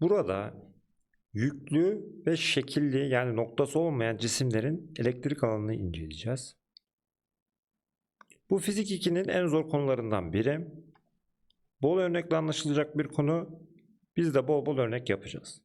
Burada yüklü ve şekilli yani noktası olmayan cisimlerin elektrik alanını inceleyeceğiz. Bu fizik 2'nin en zor konularından biri. Bol örnekle anlaşılacak bir konu. Biz de bol bol örnek yapacağız.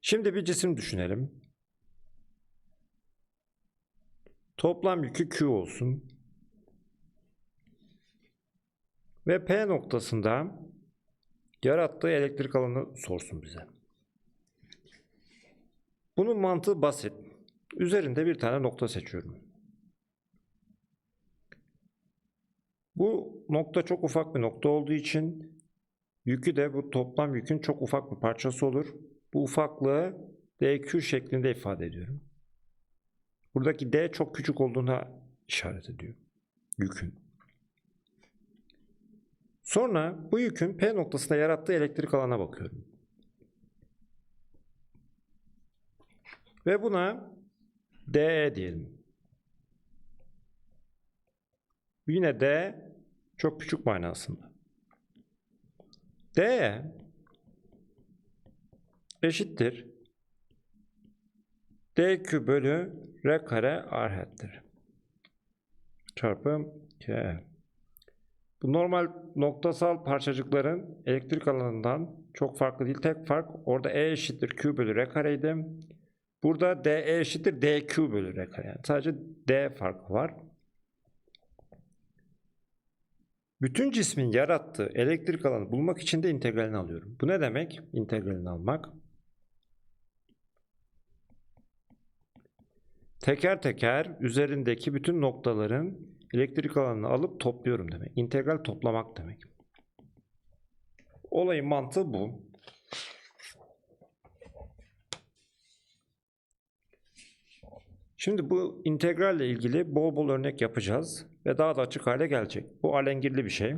Şimdi bir cisim düşünelim. Toplam yükü Q olsun. Ve P noktasında yarattığı elektrik alanı sorsun bize. Bunun mantığı basit. Üzerinde bir tane nokta seçiyorum. Bu nokta çok ufak bir nokta olduğu için yükü de bu toplam yükün çok ufak bir parçası olur. Bu ufaklığı dq şeklinde ifade ediyorum. Buradaki d çok küçük olduğuna işaret ediyor. Yükün. Sonra bu yükün P noktasında yarattığı elektrik alana bakıyorum. Ve buna DE diyelim. Yine D çok küçük manasında. D eşittir dq bölü r kare r çarpı k. Bu normal noktasal parçacıkların elektrik alanından çok farklı değil. Tek fark orada E eşittir Q bölü R kareydi. Burada DE eşittir DQ bölü R kare. Yani sadece D farkı var. Bütün cismin yarattığı elektrik alanı bulmak için de integralini alıyorum. Bu ne demek? İntegralini almak. Teker teker üzerindeki bütün noktaların elektrik alanını alıp topluyorum demek. İntegral toplamak demek. Olayın mantığı bu. Şimdi bu integralle ilgili bol bol örnek yapacağız ve daha da açık hale gelecek. Bu alengirli bir şey.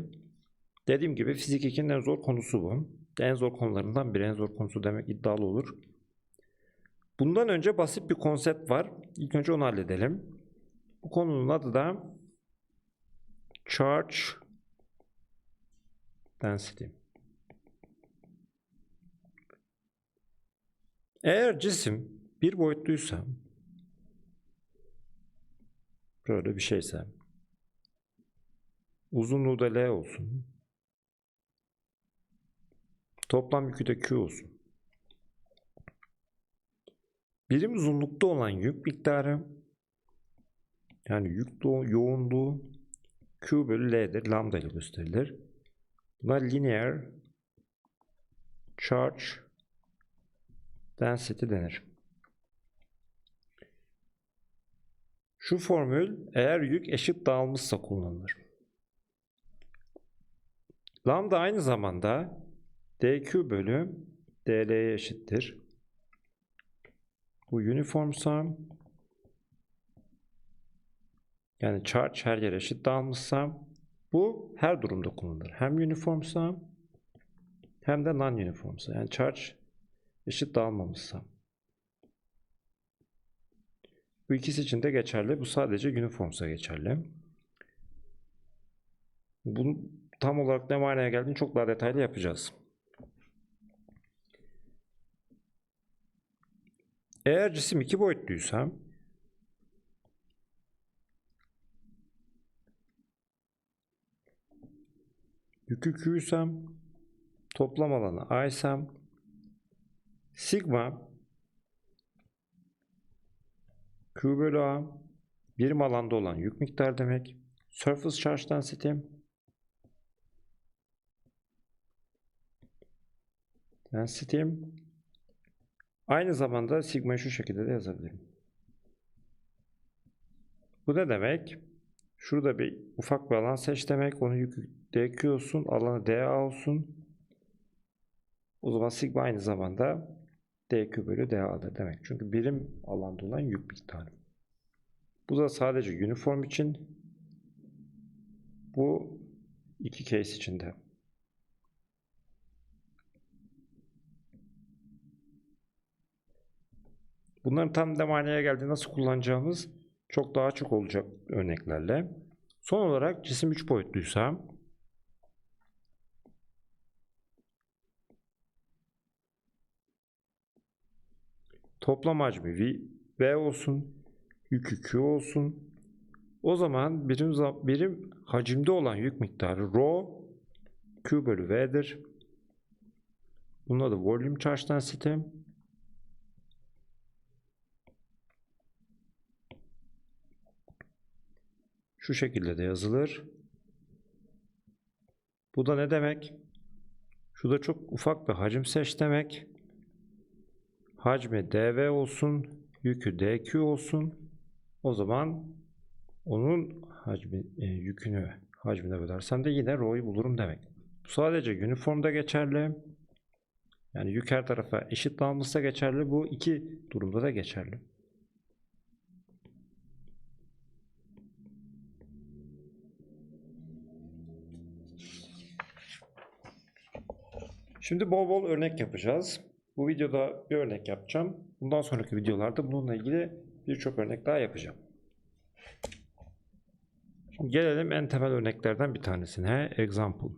Dediğim gibi fizik 2'nin en zor konusu bu. En zor konularından biri, en zor konusu demek iddialı olur. Bundan önce basit bir konsept var. İlk önce onu halledelim. Bu konunun adı da charge density. Eğer cisim bir boyutluysa böyle bir şeyse uzunluğu da L olsun. Toplam yükü de Q olsun. Birim uzunlukta olan yük miktarı yani yük yoğunluğu Q bölü L'dir. Lambda ile gösterilir. Buna linear charge density denir. Şu formül eğer yük eşit dağılmışsa kullanılır. Lambda aynı zamanda dq bölü dl'ye eşittir. Bu uniformsa yani charge her yere eşit dağılmışsa bu her durumda kullanılır. Hem uniformsa hem de non-uniformsa. Yani charge eşit dağılmamışsa. Bu ikisi için de geçerli. Bu sadece uniformsa geçerli. Bunu tam olarak ne manaya geldiğini çok daha detaylı yapacağız. Eğer cisim iki boyutluysa yükü Q'ysem toplam alanı A sigma Q bölü A birim alanda olan yük miktarı demek. Surface charge density density aynı zamanda sigma'yı şu şekilde de yazabilirim. Bu ne demek? Şurada bir ufak bir alan seç demek. Onu yükü dq olsun. Alanı dA olsun. O zaman sigma aynı zamanda dq bölü da'dır demek. Çünkü birim alanda olan yük miktarı. Bu da sadece uniform için. Bu iki case içinde. Bunların tam demaneye geldiği nasıl kullanacağımız çok daha çok olacak örneklerle. Son olarak cisim 3 boyutluysa Toplam hacmi V, V olsun. Yükü Q olsun. O zaman birim, birim hacimde olan yük miktarı rho Q bölü V'dir. Bunun adı volume charge density. Şu şekilde de yazılır. Bu da ne demek? Şu da çok ufak bir hacim seç demek. Hacmi dv olsun, yükü dq olsun. O zaman onun hacmi, e, yükünü hacmine bölersem de yine rho'yu bulurum demek. Bu sadece uniformda geçerli. Yani yük her tarafa eşit dağılmışsa geçerli. Bu iki durumda da geçerli. Şimdi bol bol örnek yapacağız. Bu videoda bir örnek yapacağım. Bundan sonraki videolarda bununla ilgili birçok örnek daha yapacağım. Şimdi gelelim en temel örneklerden bir tanesine. Example.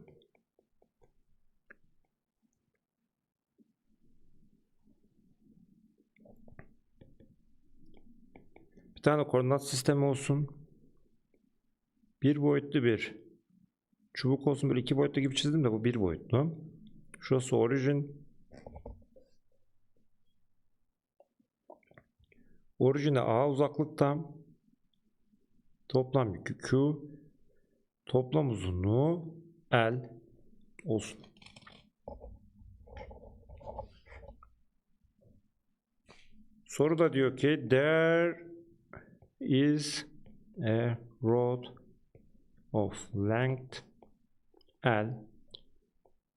Bir tane koordinat sistemi olsun. Bir boyutlu bir çubuk olsun. Böyle iki boyutlu gibi çizdim de bu bir boyutlu. Şurası origin. Orijine A uzaklıkta. Toplam yükü Q. Toplam uzunluğu L olsun. Soruda diyor ki there is a rod of length L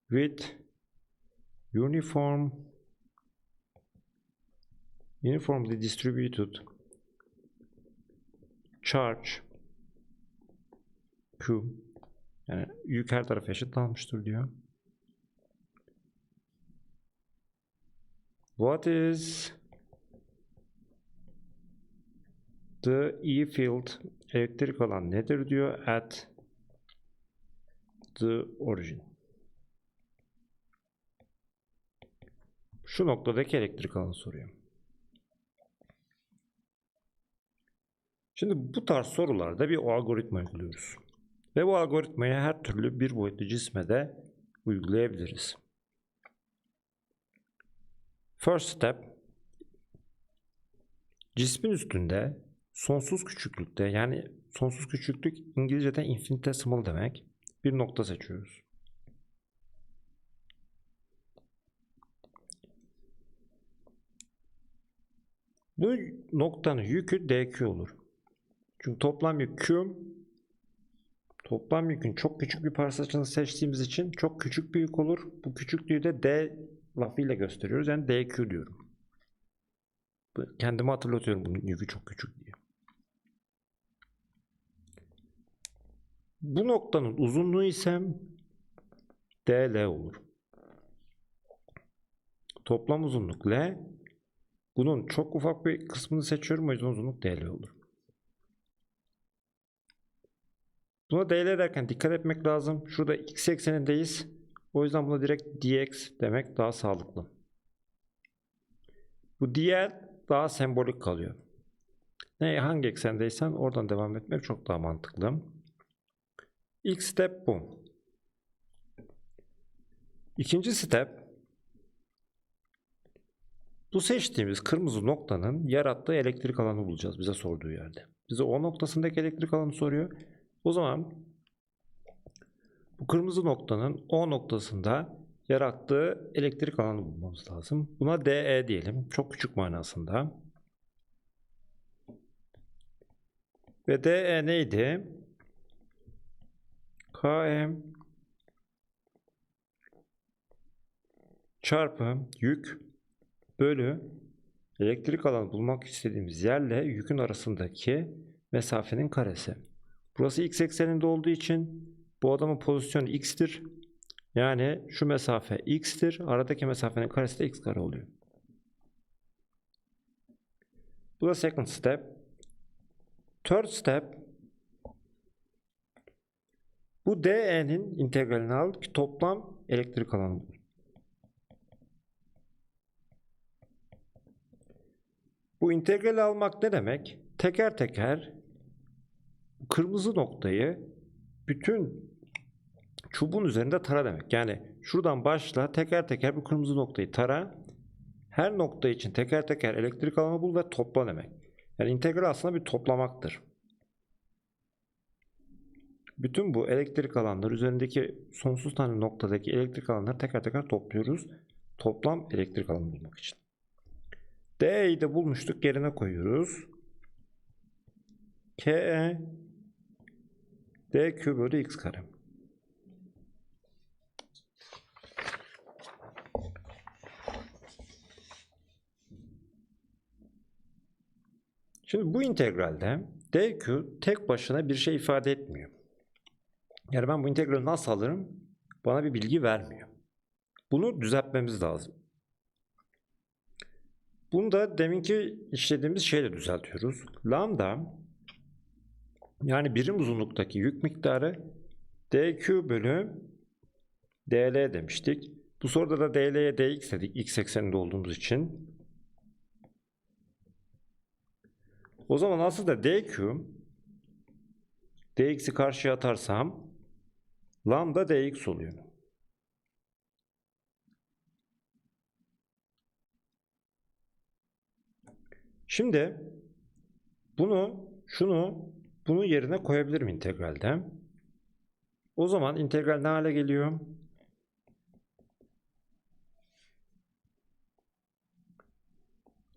with uniform uniformly distributed charge Q yani yük her tarafa eşit dağılmıştır diyor. What is the E field elektrik alan nedir diyor at the origin. Şu noktadaki elektrik alanı soruyor. Şimdi bu tarz sorularda bir algoritma uyguluyoruz. Ve bu algoritmayı her türlü bir boyutlu cisme de uygulayabiliriz. First step cismin üstünde sonsuz küçüklükte yani sonsuz küçüklük İngilizce'de infinitesimal demek bir nokta seçiyoruz. Bu noktanın yükü dq olur. Çünkü toplam yük q toplam yükün çok küçük bir parçasını seçtiğimiz için çok küçük bir yük olur. Bu küçüklüğü de d lafıyla gösteriyoruz. Yani dq diyorum. Kendime hatırlatıyorum bunun yükü çok küçük diye. Bu noktanın uzunluğu ise dl olur. Toplam uzunluk l. Bunun çok ufak bir kısmını seçiyorum. O yüzden uzunluk dl olur. Buna dl derken dikkat etmek lazım. Şurada x eksenindeyiz. O yüzden buna direkt dx demek daha sağlıklı. Bu dl daha sembolik kalıyor. Ne hangi eksendeysen oradan devam etmek çok daha mantıklı. İlk step bu. İkinci step bu seçtiğimiz kırmızı noktanın yarattığı elektrik alanı bulacağız bize sorduğu yerde. Bize o noktasındaki elektrik alanı soruyor. O zaman bu kırmızı noktanın O noktasında yarattığı elektrik alanı bulmamız lazım. Buna DE diyelim. Çok küçük manasında. Ve DE neydi? KM çarpı yük bölü elektrik alanı bulmak istediğimiz yerle yükün arasındaki mesafenin karesi. Burası x ekseninde olduğu için bu adamın pozisyonu x'tir. Yani şu mesafe x'tir. Aradaki mesafenin karesi de x kare oluyor. Bu da second step. Third step bu DE'nin integralini al ki toplam elektrik alanı bul. Bu integrali almak ne demek? Teker teker kırmızı noktayı bütün çubuğun üzerinde tara demek. Yani şuradan başla teker teker bu kırmızı noktayı tara. Her nokta için teker teker elektrik alanı bul ve topla demek. Yani integral aslında bir toplamaktır. Bütün bu elektrik alanları üzerindeki sonsuz tane noktadaki elektrik alanları teker teker topluyoruz. Toplam elektrik alanı bulmak için. D'yi de bulmuştuk. Yerine koyuyoruz. KE dq bölü x kare. Şimdi bu integralde dq tek başına bir şey ifade etmiyor. Yani ben bu integrali nasıl alırım? Bana bir bilgi vermiyor. Bunu düzeltmemiz lazım. Bunu da deminki işlediğimiz şeyle düzeltiyoruz. Lambda yani birim uzunluktaki yük miktarı dq bölü dl demiştik. Bu soruda da dl'ye dx dedik x ekseninde olduğumuz için. O zaman aslında dq dx'i karşıya atarsam lambda dx oluyor. Şimdi bunu şunu bunun yerine koyabilirim integralde. O zaman integral ne hale geliyor?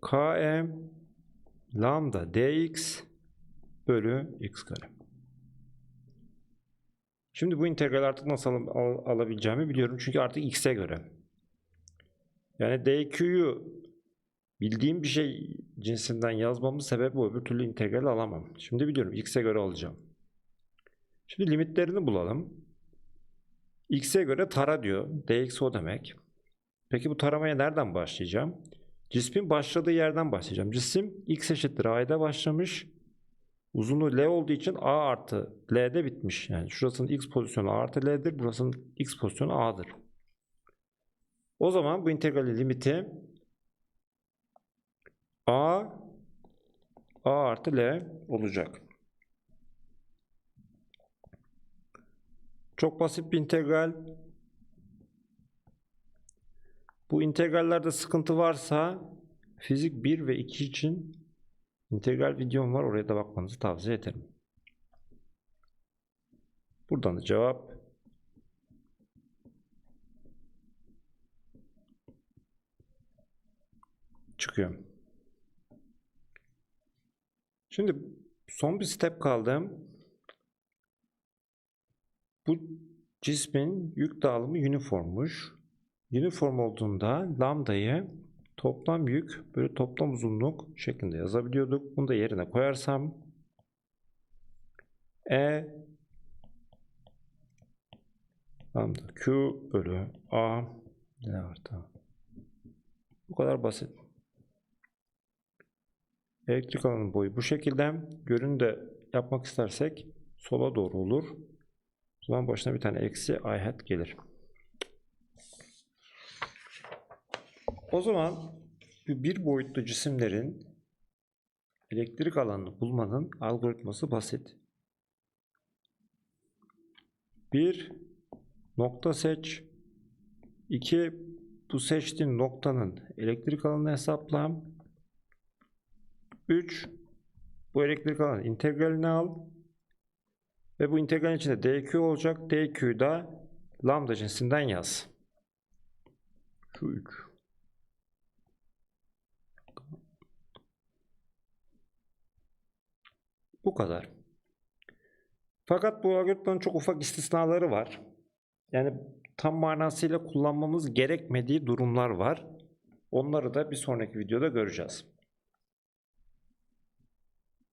km lambda dx bölü x kare. Şimdi bu integral artık nasıl al- al- alabileceğimi biliyorum. Çünkü artık x'e göre. Yani dq'yu bildiğim bir şey cinsinden yazmamın sebebi bu. Öbür türlü integral alamam. Şimdi biliyorum. X'e göre alacağım. Şimdi limitlerini bulalım. X'e göre tara diyor. dx o demek. Peki bu taramaya nereden başlayacağım? Cismin başladığı yerden başlayacağım. Cisim x eşittir a'da başlamış. Uzunluğu L olduğu için A artı L'de bitmiş. Yani şurasının X pozisyonu A artı L'dir. Burasının X pozisyonu A'dır. O zaman bu integralin limiti A A artı L olacak. Çok basit bir integral. Bu integrallerde sıkıntı varsa fizik 1 ve 2 için integral videom var. Oraya da bakmanızı tavsiye ederim. Buradan da cevap çıkıyor. Şimdi son bir step kaldı. Bu cismin yük dağılımı uniformmuş. Uniform olduğunda lambdayı toplam yük böyle toplam uzunluk şeklinde yazabiliyorduk. Bunu da yerine koyarsam E lambda Q bölü A ne artı. Bu kadar basit. Elektrik alanının boyu bu şekilde. Görünü de yapmak istersek sola doğru olur. O zaman başına bir tane eksi i hat gelir. O zaman bir boyutlu cisimlerin elektrik alanını bulmanın algoritması basit. Bir nokta seç. İki bu seçtiğin noktanın elektrik alanını hesapla. 3 bu elektrik alanı integralini al ve bu integralin içinde dq olacak. dq'yu da lambda cinsinden yaz. Şu 3. Bu kadar. Fakat bu algoritmanın çok ufak istisnaları var. Yani tam manasıyla kullanmamız gerekmediği durumlar var. Onları da bir sonraki videoda göreceğiz.